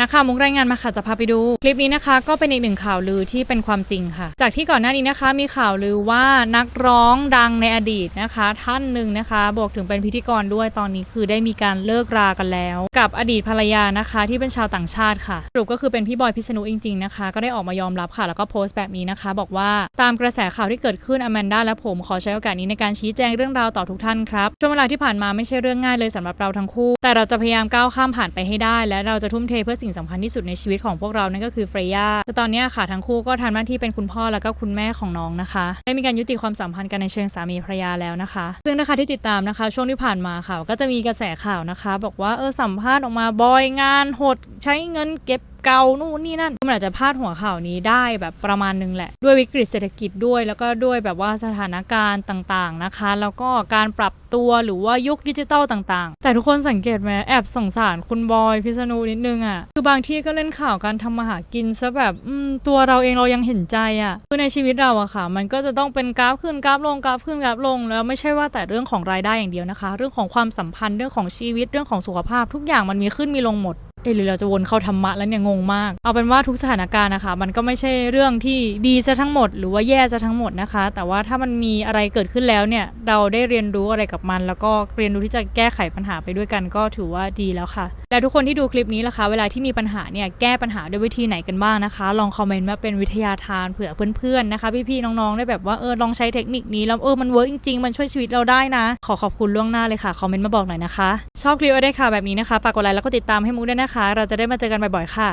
นักข่าวมุกรายงานมาค่ะจะพาไปดู คลิปนี้นะคะ ก็เป็นอีกหนึ่งข่าวลือที่เป็นความจริงค่ะ จากที่ก่อนหน้านี้นะคะ มีข่าวลือว่านักร้องดังในอดีตนะคะ ท่านหนึ่งนะคะ บอกถึงเป็นพิธีกรด้วยตอนนี้คือได้มีการเลิกรากันแล้ว กับอดีตภรรยานะคะ ที่เป็นชาวต่างชาติค่ะสรุปก็คือเป็นพี่บอยพิษณุจริงๆนะคะ ก็ได้ออกมายอมรับค่ะ แล้วก็โพสต์แบบนี้นะคะ บอกว่าตามกระแสข่าวที่เกิดขึ้นอแมนดาและผมขอใช้โอกาสนี้ในการชี้แจงเรื่องราวต่อทุกท่านครับช่วงเวลาที่ผ่านมาไม่ใช่เรื่องง่ายเลยสำหรับเราทั้งคู่ แต่เราจะพยายามก้าวข้ามผ่านไปให้ได้ และเราจะทุ่มเทเพื่อสิิ่งสำคัญที่สุดในชีวิตของพวกเรานั่นก็คือเฟรย่าแต่ตอนนี้ค่ะทั้งคู่ก็ทำหน้าที่เป็นคุณพ่อแล้วก็คุณแม่ของน้องนะคะได้มีการยุติความสัมพันธ์กันในเชิงสามีภรรยาแล้วนะคะซึ่งนะคะที่ติดตามนะคะ ช่วงที่ผ่านมาค่ะ ก็จะมีกระแสข่าวนะคะ บอกว่าเออสัมภาษณ์ออกมาบอยงานหดใช้เงินเก็บ เกานู่นนี่นั่นมันอาจจะพาดหัวข่าวนี้ได้แบบประมาณนึงแหละ ด้วยวิกฤตเศรษฐกิจด้วย แล้วก็ด้วยแบบว่าสถานการณ์ต่างๆนะคะ แล้วก็การปรับตัวหรือว่ายุคดิจิตัลต่างๆ แต่ทุกคนสังเกตไหมแอบสงสารคุณบอยพิษณุนิดนึงอะ่ะคือบางที่ก็เล่นข่าวการทำมาหากินซะแบบตัวเราเองเรายังเห็นใจอะ่ะคือในชีวิตเราอะค่ะ มันก็จะต้องเป็นกราฟขึ้นกราฟลงกราฟขึ้นกราฟลง แล้วไม่ใช่ว่าแต่เรื่องของรายได้อย่างเดียวนะคะ เรื่องของความสัมพันธ์เรื่องของชีวิตเรื่องของสุขภาพทุกอย่างมันมีขึ้นมีลงหมด เอะหรือเราจะวนเข้าธรรมะแล้วเนี่ยงงมาก เอาเป็นว่าทุกสถานการณ์นะคะ มันก็ไม่ใช่เรื่องที่ดีซะทั้งหมด หรือว่าแย่ซะทั้งหมดนะคะ แต่ว่าถ้ามันมีอะไรเกิดขึ้นแล้วเนี่ยเราได้เรียนรู้อะไรกับมัน แล้วก็เรียนรู้ที่จะแก้ไขปัญหาไปด้วยกันก็ถือว่าดีแล้วค่ะแต่ทุกคนที่ดูคลิปนี้ล่ะคะ เวลาที่มีปัญหาเนี่ยแก้ปัญหาด้วยวิธีไหนกันบ้างนะคะ ลองคอมเมนต์มาเป็นวิทยาทานเผื่อเพื่อนๆนะคะ พี่ๆน้องๆได้แบบว่าเออลองใช้เทคนิคนี้แล้วเออมันเวิร์กจริงๆ มันช่วยชีวิตเราได้นะ ขอขอบคุณล่วงหน้าเลยค่ะคอมเมนต์มาบอกหน่อยนะคะ ชอบคลิปอาได้ค่ะแบบนี้นะคะฝากกดไลค์แล้วก็ติดตามให้มุกด้วยนะคะ เราจะได้มาเจอกันบ่อยๆค่ะ